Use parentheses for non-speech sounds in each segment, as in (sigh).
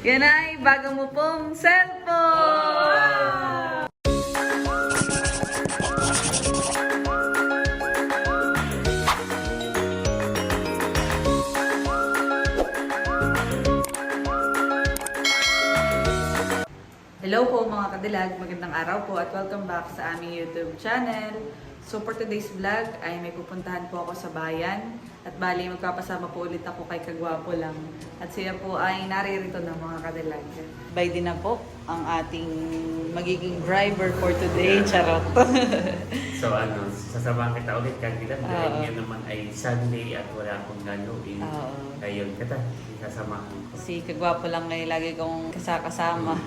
Yan ay bago mo pong cellphone! Hello po mga kadilag, magandang araw po at welcome back sa aming YouTube channel. So for today's vlog ay may pupuntahan po ako sa bayan at bali magpapasama po ulit ako kay Kagwapo lang at siya po ay naririto na mga kadilag. By din na po ang ating magiging driver for today, charot. (laughs) So ano, sasamahan kita ulit kanila dahil Oo. yan naman ay Sunday at wala akong gagawin. Oo. Ayun, kata, sasamahan ko. si Kagwapo lang ay lagi kong kasakasama.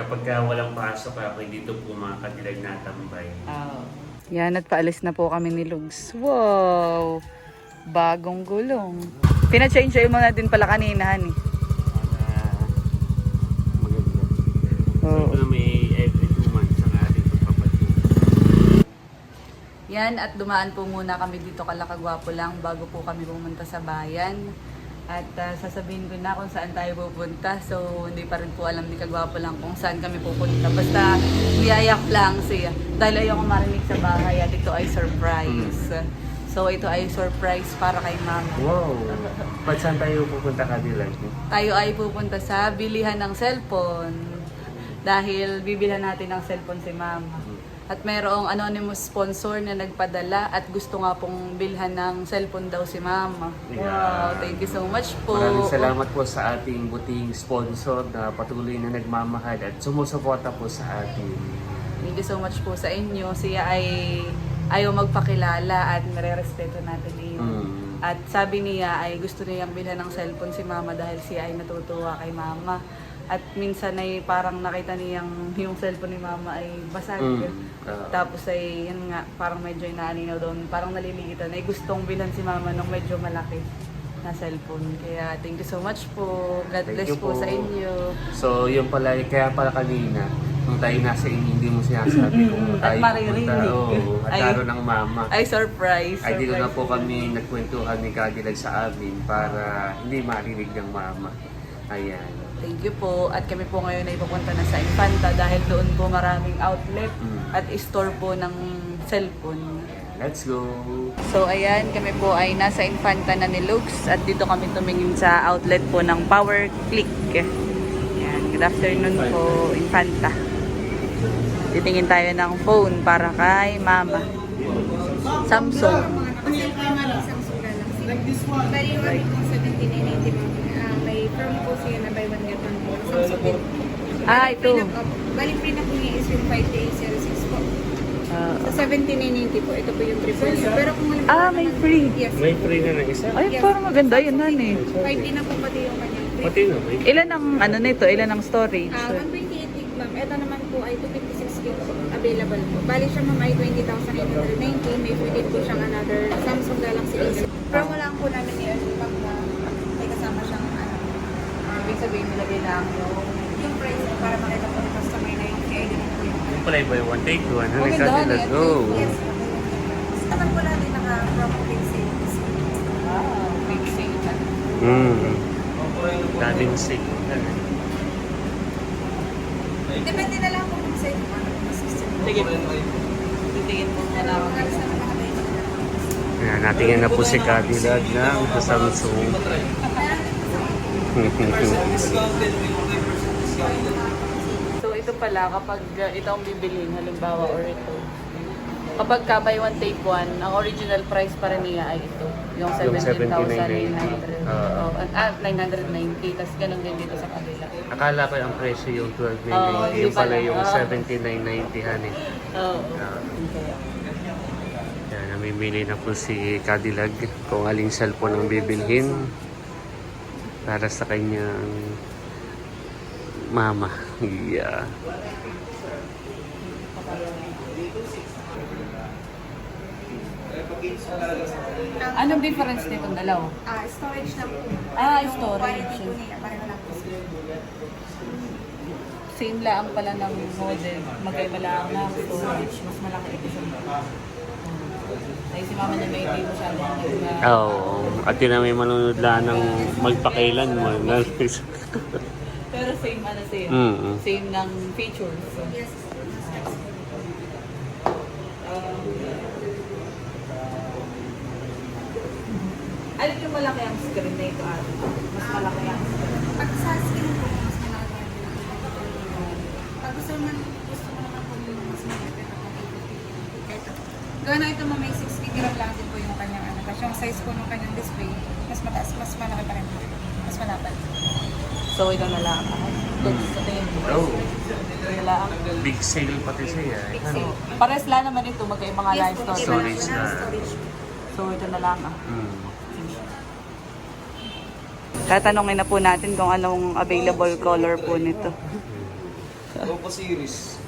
Kapag ka walang pasok ako, dito po mga katilag natambay. Oh. Yan at paalis na po kami ni Lugs. Wow! Bagong gulong. Pina-change oil mo na din pala kanina, hani. Pagpapalit. Yan at dumaan po muna kami dito kalakagwapo lang bago po kami pumunta sa bayan. At ah, sasabihin ko na kung saan tayo pupunta. So hindi pa rin po alam ni Kagwapo lang kung saan kami pupunta. Basta niyayak lang siya. Dahil ayoko marinig sa bahay at ito ay surprise. So ito ay surprise para kay mama. Wow! Ba't saan tayo pupunta katilag? tayo ay pupunta sa bilihan ng cellphone dahil bibilhan natin ng cellphone si mama. At mayroong anonymous sponsor na nagpadala at gusto nga pong bilhan ng cellphone daw si mama. Wow, thank you so much po. Maraming salamat po sa ating buting sponsor na patuloy na nagmamahal at sumusuporta po sa atin. Thank you so much po sa inyo. Siya ay ayaw magpakilala at nare-respeto natin yun. Mm. At sabi niya ay gusto niyang bilhan ng cellphone si mama dahil siya ay natutuwa kay mama. At minsan ay parang nakita niyang yung cellphone ni mama ay basag. Mm. Ah. Tapos ay yun nga, parang medyo inaaninaw doon. Parang naliligitan. Ay gustong bilhan si mama ng medyo malaki na cellphone. Kaya thank you so much po. God Thank bless you po. po. sa inyo. So, yung pala, kaya pala kanina, nung tayo nasa inyo, hindi mo sinasabi kung Mm, at tayo maririnig. Oo, at Ay. ng mama. Ay, surprise. Ay, dito na po kami nagkwentuhan ni Cadillac sa amin para hindi marinig ng mama. Ayan. Thank you po. At kami po ngayon ay pupunta na sa Infanta dahil doon po maraming outlet Mm. at store po ng cellphone. Let's go! So ayan, kami po ay nasa Infanta na ni Lux at dito kami tumingin sa outlet po ng Power Click. Ayan, good afternoon po, Infanta. Titingin tayo ng phone para kay Mama. Samsung. Samsung Galaxy. Bali pong 1790 mo. Ah, may promo po siya na buy one get one po. Samsung din. Ah, ito. Free na po. Bali free na po is yung 5806 po. Ah, Sa 1790 po, ito po yung triple. Pero kung halimbawa Ah, may free. Yes. May free na ng isa? ay, parang maganda yun, honey. 5D na po pati yung kanyang free. Pati na, may Ilan ang ano nito? Ilan ang storage? Ah, 128 gig ma'am. Ito naman po ay 256 gig po available po. Bali siya ma'am ay 20,890. May free din po siyang another Samsung Galaxy A. Promo lang po namin yun pag na may kasama siyang ano, Ibig sabihin nilagay lang yung yung price po para makita po ng customer na yung kaya po yung Yung pala buy one take one. Ano Okay, done, Cadillac? eh. Go! Yes. Naman po natin naka-promo big sales. ah, big sale. Hmm. Daming sick. Depende na lang po kung sa inyo ano. Sige. Titingin mo na lang. Ayan, natingin na po si Cadillac ng Samsung. So ito pala, kapag uh, ito ang bibilhin, halimbawa, or ito, kapag ka buy one take one, ang original price pa rin niya ay ito. Yung Yung 17,900. 17,990. Oo, ah, 990. Tapos ganun din dito sa kabila. Akala ko yung presyo yung Oo, 12,990. hindi yung pala yung Oo. 17,990 honey. Oo. Ah. Okay. Yan, namimili na po si Cadillac kung aling cellphone ang bibilhin para sa kanyang mama. Yeah. Anong difference nitong dalawa? Ah, storage lang po. Ah, storage. Quality po niya, pareho lang po. Same lang pala ng model. Magkaiba lang na storage. Mas malaki ito sa ay, si Mama na may baby masyado Oo. At yun na may manunod lang ng magpakailan mo. Pero same, ano, same. Mm -hmm. Same ng features. Yes. Um, Alin yung malaki ang screen na ito, Ate? Mas malaki ang screen. Pag sa screen po, mas malaki ang. Pag gusto mo, gusto mo naman po mas malaki ang screen. Ito. Gawin na ito mamay 50 gram lang din po yung kanyang ano. Kasi yung size po ng kanyang display, mas mataas, mas malaki pa rin. Mas malapad. So, ito na lang. Good hmm. sa tingin ko. Oh. Big sale pati siya. eh. Big ano? sale. Pares lang naman ito, magkaya mga yes, live po, store. Storage na. So, ito na lang. Ah. Mm. Tatanungin na po natin kung anong available color po nito. Hmm. Coco series.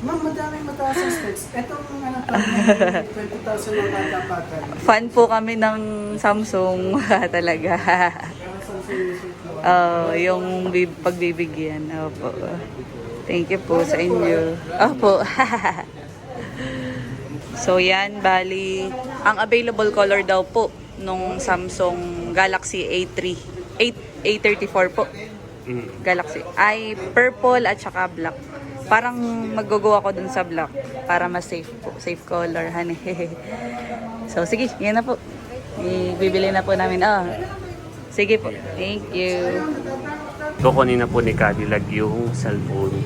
Ma'am, madaming mataas ang specs. Etong ano to, 20,000 ang katapatan. Fan po kami ng Samsung (laughs) talaga. Oh, yung bib- pagbibigyan. Opo. Thank you po sa inyo. Opo. (laughs) so yan, bali, ang available color daw po nung Samsung Galaxy A3. A, A34 po. Mm. Galaxy. Ay purple at saka black. Parang mag-go ako dun sa black para mas safe po. Safe color, honey. (laughs) so, sige, yan na po. Ibibili na po namin. Ah, sige po. Thank you. Kukunin na po ni Cadillac yung cellphone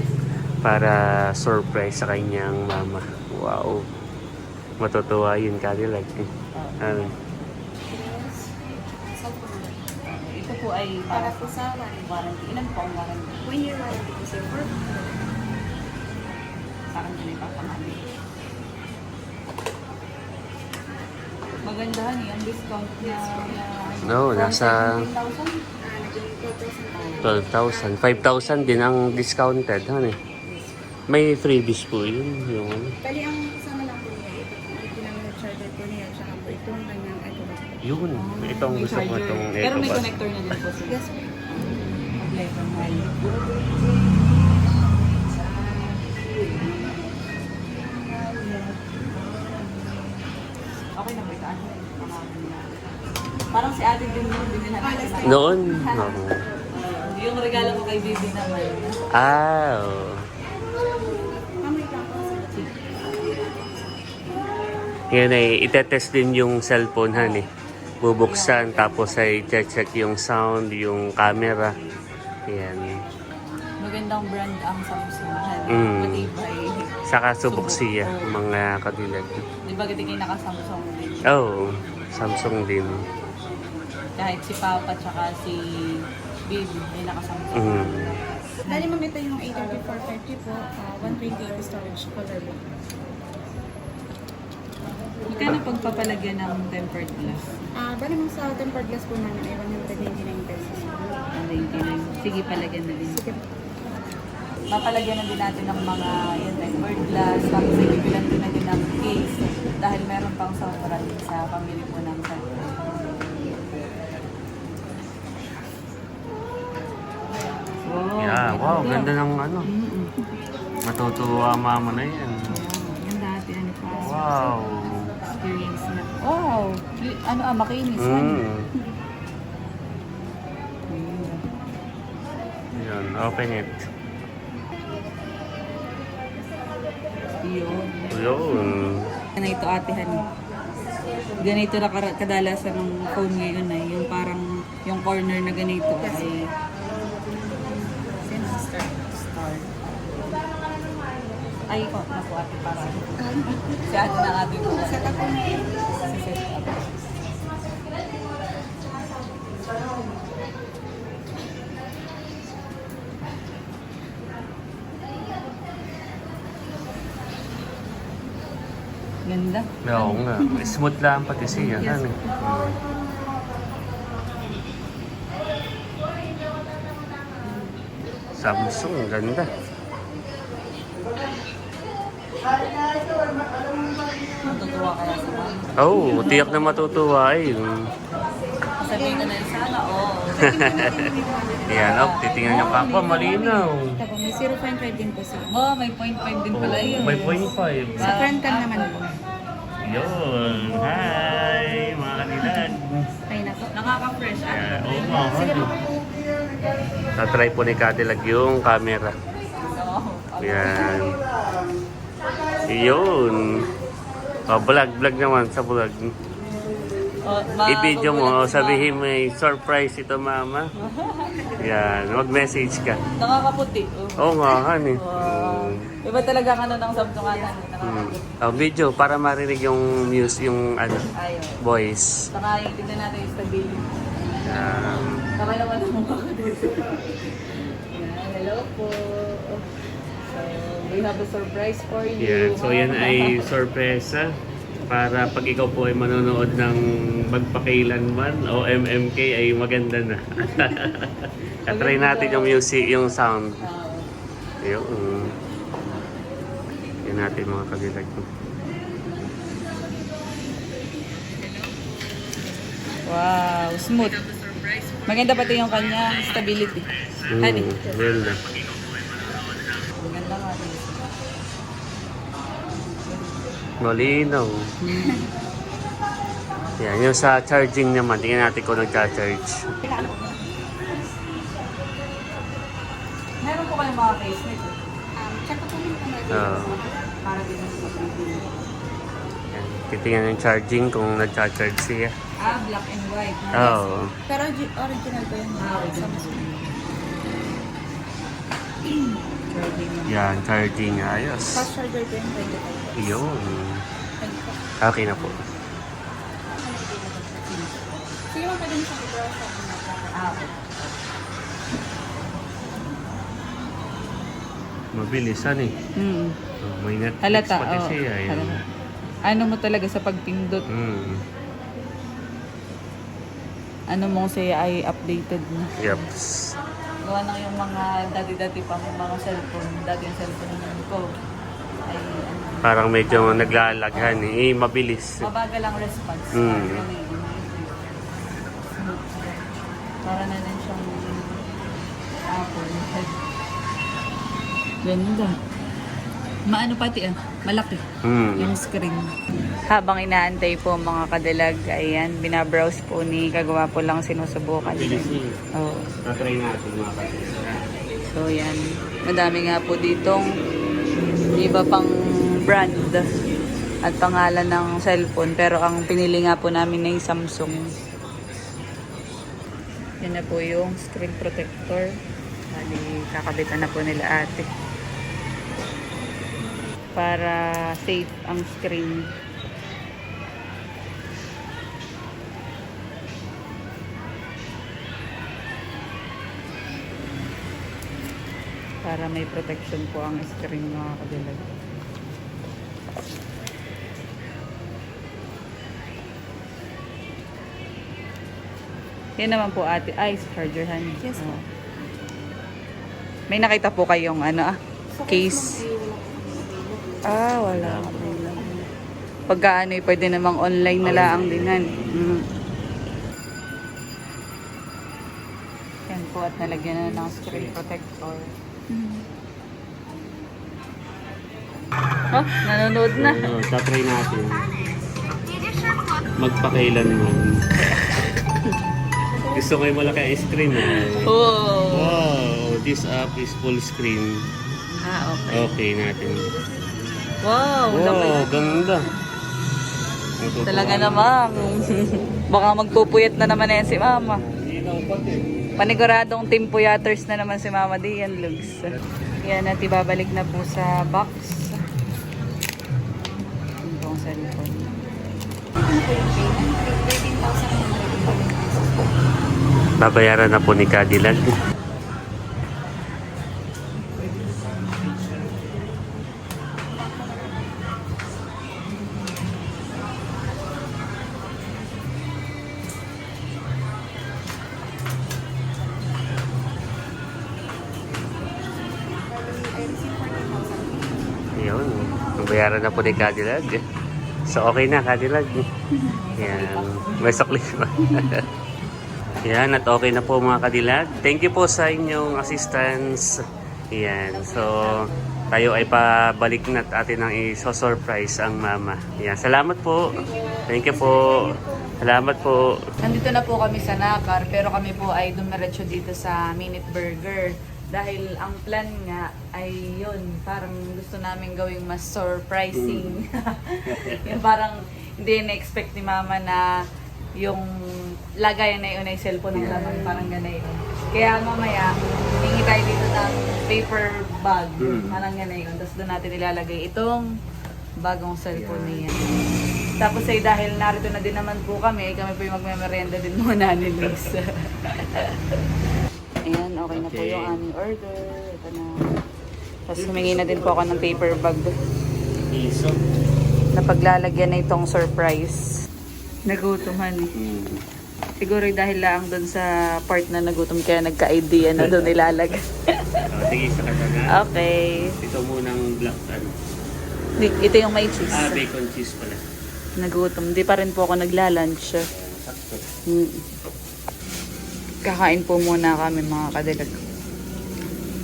para surprise sa kanyang mama. Wow. Matutuwa yun Cadillac. Ano? Ito po ay Para po sa warranty. warranty. Ilan po ang warranty? One year warranty po sir. Parang din ipapangalan. Magandahan eh, ang discount na No, nasa- 17,000? ah, naging 12,000 po. 12,000 din ang discounted. Eh. May freebies po yun. Yung ano. Bali, ang kasama lang po niya, ito ito lang yung charger po niya, tsaka po itong kanyang ito. Yun. Itong gusto ko itong Pero may connector na din po. Yes, po. Apply from high. Parang si ate din yung binila natin. Noon. Oo. Yung regalo ko kay Bibi naman. Ah, oo. Yan ay itetest din yung cellphone han eh. Bubuksan tapos ay check yung sound, yung camera. Yan. Magandang brand ang Samsung. Mm. Matibay. Saka subok siya mga kadilag. Di ba kasi kayo naka-Samsung din? Oh, Samsung din. Kahit si Papa tsaka si Bibi ay naka-Samsung. Mm. Bali, ma'am, ito yung 83450 po, ah, 128 storage color po. Magkano pagpapalagyan ng tempered glass? Ah, bali, ma'am, sa tempered glass po namin ay 199 pesos po. Ang 29. Sige, palagyan na din. Sige po. Papalagyan na din natin ng mga yun, tempered glass. Tapos ibibilan din na din ng case. Dahil meron pang sobra din sa pamili po ng cellphone. Wow, Yeah, wow, ganda ng ano. Mm-mm. Matutuwa mama na yan. Yan dati, ano pa. Wow. Experience na. Ki- Ano ah, makinis. ano? Mm. Yan, open it. Yun. Yun. Ganito ate honey. Ganito na kadalasan ng phone ngayon ay yung parang yung corner na ganito ay Ay, ko na po ate para. si ate na ate ko. Po na Si set up. Ganda. Oo nga. Smooth lang pati siya. Yes. Ano? Samsung, ganda. Matutuwa kaya sa mama. Oh, tiyak na matutuwa eh. Sabihin na yun sana, (laughs) oo. Yan, oh, titingnan niyo pa malinaw. Ito po, may 0.5 din po sir. Oh, may point five din pala yun. May point five. Sa front cam naman po. Yun. Hi, mga kanilag. Ay. Nakaka-fresh. Ah, Yeah, oo nga. Sige. Na-try po ni Cadillac yung camera. Oo. Yan. Yun. Oh, vlog, vlog naman sa vlog. Oh, I-video mo, oh, sabihin mo, eh, surprise ito mama. (laughs) Yan, mag-message ka. Nakakaputi. Oh. Oo nga, han eh. Wow. Iba talaga ang ano ng samtunganan. Hmm. Oh, video, para marinig yung music, yung ano, Ayun. voice. Saka yung tignan natin yung stability. Yan. Saka naman ang mukha ko dito. Hello po. So, we have a surprise for you. Yan. So yan ay sorpresa para pag ikaw po ay manonood ng magpakailanman o MMK ay maganda na. (laughs) Katry natin yung music, yung sound. Ah, Yun. Yan natin mga kabilag. wow, smooth. Maganda pati yung kanya stability. Honey. Mm, ganda. Maganda Malinaw. Yan, yung sa charging naman, tingnan natin kung nagcha-charge. Meron po kayong mga case nito. Um, check ko po yung. Oo. Para din sa stability. Yan, titingnan yung charging kung nagcha-charge siya. Ah, black and white. Oo. Pero gi- original po yun. Ah, original. Charging. Yan, charging. Ayos. Fast charger po yung 25 Yun. Okay na po. Sige mo pwede mo sa mga Ah, okay. Mabilisan eh. Mm. Oh, may Netflix Halata, pati oo. siya. Yun. Halata. Ano mo talaga sa pagpindot, Mm. ano mong siya ay updated na. Yep. Gawa ng yung mga dati-dati pang mga cellphone, dati yung cellphone ko ay ano, Parang medyo naglalaghan eh. eh mabilis. mabagal ang response. Mm. Smooth. Para na din siyang Apple. Ganda. Maano pati ah, malaki. Mm. yung screen. Habang inaantay po mga kadalag, ayan, binabrowse po ni Kagawa po lang sinusubukan. Mabilis eh. Oh. Na-try natin mga kapatid. So yan, madami nga po ditong iba pang brand at pangalan ng cellphone. Pero ang pinili nga po namin ay Samsung. Yan na po yung screen protector. Bali, kakabitan na po nila ate. Para safe ang screen. para may protection po ang screen mga kabilag. Yan naman po ate. Ay, charger han. Yes, Oo. May nakita po kayong ano ah, case. Ah, wala. Pagka ano, pwede namang online na lang din han. Mm. Yan po at nalagyan na ng screen protector. Oh, nanonood na. Oo, tatry natin. Magpakailanman. Gusto ko yung malaki ang screen eh. Oh. Wow, this app is full screen. Ah, okay. Okay natin. Wow, Wow, laki. ganda. Natutuwa Talaga naman. namang. (laughs) Baka magpupuyat na naman yan si Mama. Ilaw pati. Paniguradong team puyaters na naman si Mama Dian Lugs. Yan at ibabalik na po sa box. Ito ang cellphone. Babayaran na po ni Cadillac. Yun. Babayaran na po ni Cadillac. So okay na Cadillac. Yan. May sukli pa. (laughs) Yan, at okay na po mga kadilag. Thank you po sa inyong assistance. Yan, so tayo ay pabalik na at atin ang iso-surprise ang mama. Yan, salamat po. Thank you po. Salamat po. Nandito na po kami sa Nakar, pero kami po ay dumiretso dito sa Minute Burger. Dahil ang plan nga ay yun, parang gusto namin gawing mas surprising. (laughs) yung parang hindi na-expect ni Mama na yung lagayan na yun ay cellphone ng laman, parang gano'n yun. Kaya mamaya, hingi tayo dito ng paper bag, Mm. parang gano'n yun. Tapos doon natin ilalagay itong bagong cellphone niya. Tapos ay dahil narito na din naman po kami, kami po yung magmemerenda din muna ni Luis. (laughs) Ayan, okay na po Okay. yung aming order. Ito na. Tapos humingi na din po ako ng paper bag Iso. na paglalagyan na itong surprise. Nagutuman eh. Mm. Siguro dahil lang doon sa part na nagutom kaya nagka-idea na doon ilalagay. (laughs) Oh, sige, sa kataga. okay. Ito munang black ano. Di- Ito yung may cheese. Ah, bacon cheese pala. Nagutom. Di pa rin po ako nagla-lunch. Sakto. Mm. Kakain po muna kami mga kadilag.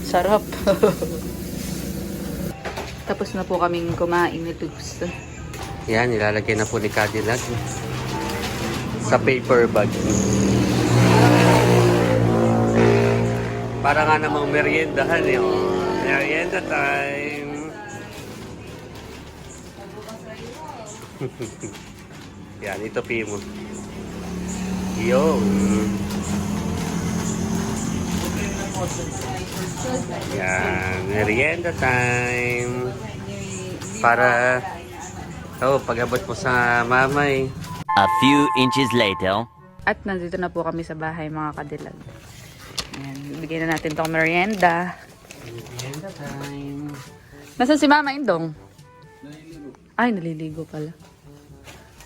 Sarap. (laughs) Tapos na po kaming kumain ni Tubs. Yan, nilalagay na po ni Cadillac sa paper bag. Para nga namang meriendahan eh. Oh. Merienda time. (laughs) Yan, ito mo. Yo. Yan, merienda time. Para Oh, pag-abot mo sa mamay. A few inches later. At nandito na po kami sa bahay mga kadilag. Ayan, bigyan na natin tong merienda. Merienda time. Nasaan si Mama Indong? Ay, naliligo pala.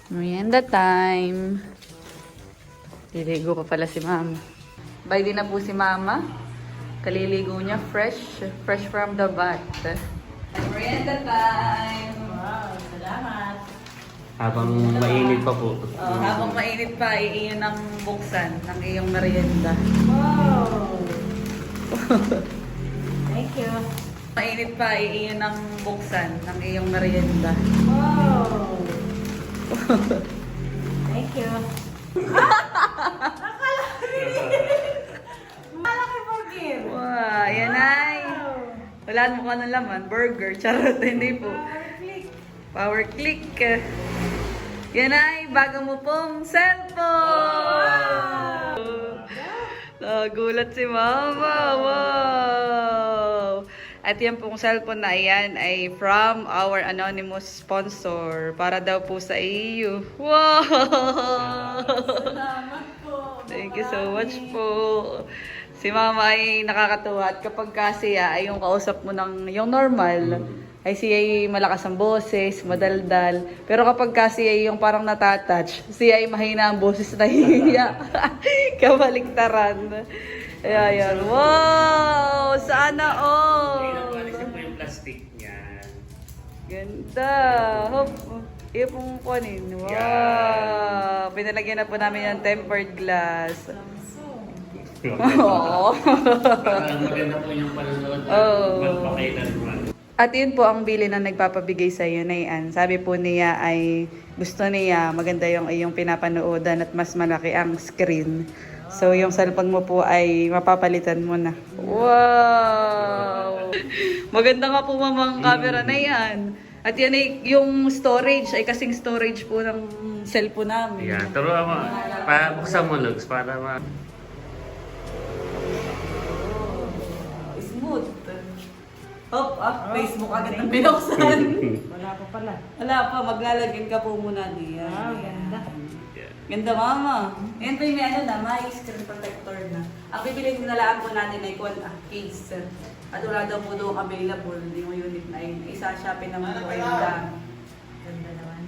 Merienda time. Liligo pa pala si Mama. Bye din na po si Mama. Kaliligo niya fresh. Fresh from the bath. Merienda time! Habang mainit pa po. Oh, habang mainit pa, iiyon ang buksan ng iyong merienda. Wow! Thank you. Mainit pa, iiyon ang buksan ng iyong merienda. Wow! Thank you. (laughs) Malaki burger! Wow, yan ay. Wala mo ka ng laman, burger. Charot, hindi po. Power click. Yan ay, bago mo pong cellphone! Nagulat si Mama. Wow! At yan pong cellphone na yan ay from our anonymous sponsor para daw po sa iyo. Wow! Thank you so much po. Si Mama ay nakakatuwa at kapag kasi ah, ay yung kausap mo ng yung normal, ay siya ay malakas ang boses, madaldal. Pero kapag kasi ay yung parang natatouch, siya ay mahina ang boses (laughs) na hiya. (laughs) Kabaliktaran. Kaya yan. Wow! Sana all! Alisin po yung plastic niyan. Ganda. Hop. Iyo pong kunin. Wow. Pinalagyan na po namin yung tempered glass. (laughs) Oo. Parang maganda po yung panonood. Oo. Magpakailan naman. At yun po ang bili na nagpapabigay sa iyo na yan. Sabi po niya ay gusto niya maganda yung iyong pinapanoodan at mas malaki ang screen. So yung cellphone mo po ay mapapalitan mo na. Wow! (laughs) Maganda nga po mamang camera na yan. At yan ay yung storage ay kasing storage po ng cellphone namin. Yan, turuan mo. Pa, buksan mo, Lugs, para ma... Hop, ah, Facebook agad ang binuksan. (laughs) Wala pa pala. Wala pa, maglalagyan ka po muna niya. Ah, ganda. Ganda mama. Yan po yung may ano na, may screen protector na. Ang bibili na lang po natin ay kwan, ah, case. At wala daw po doon available, yung unit na yun. Isa Shopee naman po ay lang. Ganda naman.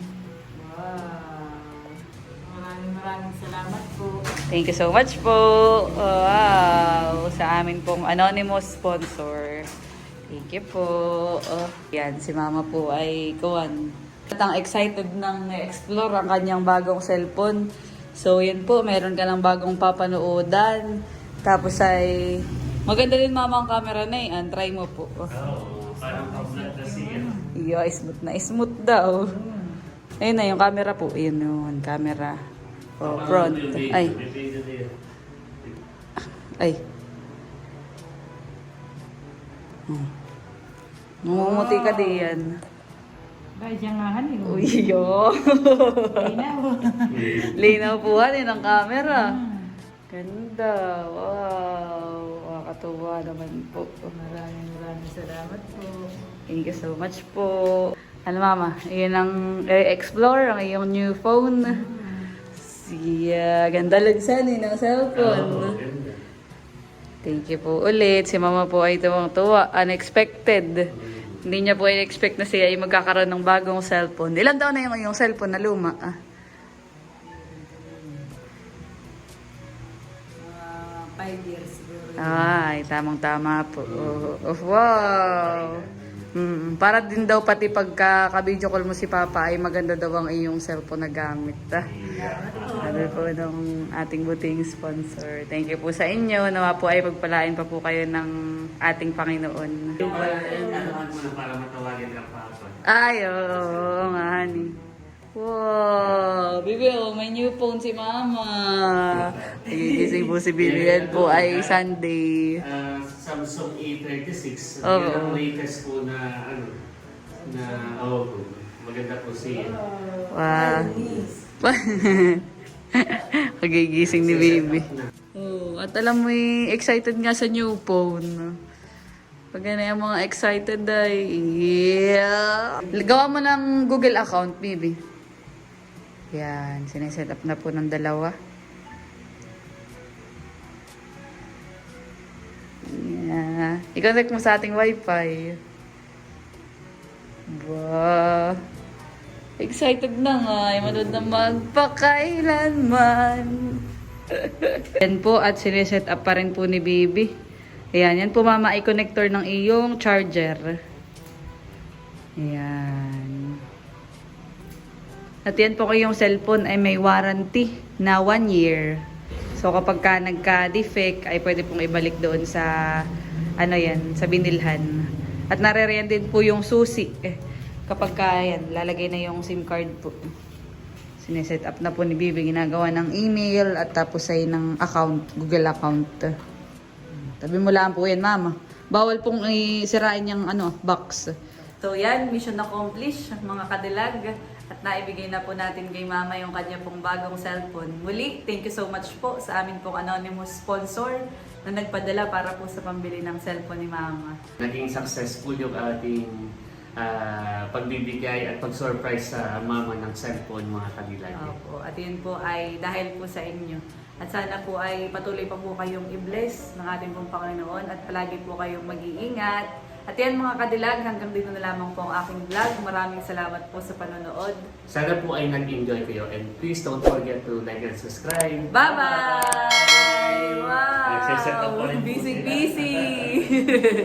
Wow. Maraming maraming salamat po. Thank you so much po. Wow. Sa amin pong anonymous sponsor. Thank you po. Oh, yan, si mama po ay kuwan. At ang excited nang explore ang kanyang bagong cellphone. So, yan po, meron ka ng bagong papanoodan. Tapos ay, maganda din mama ang camera na yan. Try mo po. Oo, parang pag-vlog na siya. Iyo, smooth na smooth daw. Ayun na yung camera po. Ayun yun, camera. Oh, front. Ay. Ay. Hmm. Namumuti ka diyan. Dahil siya nga han eh. Uy, yo. Linaw. Linaw po yan ng camera. Ganda. Wow. Nakakatuwa naman po. Maraming maraming salamat po. Thank you so much po. Ano mama, yun ang i-explore ang iyong new phone. Siya, ganda lang sana eh, ng cellphone. Thank you po ulit. Si mama po ay tuwang-tuwa. Unexpected. Hindi niya po i-expect na siya ay magkakaroon ng bagong cellphone. Ilan taon na yung iyong cellphone na luma? Ah? five years. Ay, tamang-tama po. Oh, oh, wow! Mm, para din daw pati pagka ka-video call mo si Papa ay maganda daw ang iyong cellphone na gamit. Ah. Sabi po ng ating buting sponsor. Thank you po sa inyo. Nawa po ay pagpalain pa po kayo ng ating Panginoon. para matawagin ng papa. Ay, oo nga, honey. Wow! Bibi, oh, may new phone si Mama. Nagigising po si Bibi. Yan po ay Sunday. Ah, Samsung A36. Oo. Yan ang latest po na ano na oh, maganda po (laughs) siya. Wow. Pagigising ni baby. Oh, at alam mo, eh, excited nga sa new phone. Pag yan yung mga excited ay, yeah. Gawa mo ng Google account, baby. Yan, sineset up na po ng dalawa. Yeah. I-connect mo sa ating wifi. Wow. Excited na nga. Ay, manood na magpakailanman. (laughs) yan po at sineset up pa rin po ni Baby. Ayan, yan po mama ay connector ng iyong charger. Ayan. At yan po kayong cellphone ay may warranty na 1 year. So kapag ka nagka-defect ay pwede pong ibalik doon sa ano yan, sa binilhan. At naririyan din po yung susi. Eh, kapag ka yan, lalagay na yung SIM card po. Sineset up na po ni Bibi, ginagawa ng email at tapos ay ng account, Google account. Tabi mo lang po yan, mama. Bawal pong isirain yung ano, box. So yan, mission accomplished mga kadilag. At naibigay na po natin kay mama yung kanya pong bagong cellphone. Muli, thank you so much po sa amin pong anonymous sponsor na nagpadala para po sa pambili ng cellphone ni mama. Naging successful yung ating ah, pagbibigay at pag-surprise sa mama ng cellphone mga kabilang. Opo, at yun po ay dahil po sa inyo. At sana po ay patuloy pa po kayong i-bless ng ating pong Panginoon at palagi po kayong mag-iingat. At yan mga kadilag, hanggang dito na lamang po ang aking vlog. Maraming salamat po sa panonood. Sana po ay nag-enjoy kayo and please don't forget to like and subscribe. Bye-bye! Wow! Busy-busy! (laughs)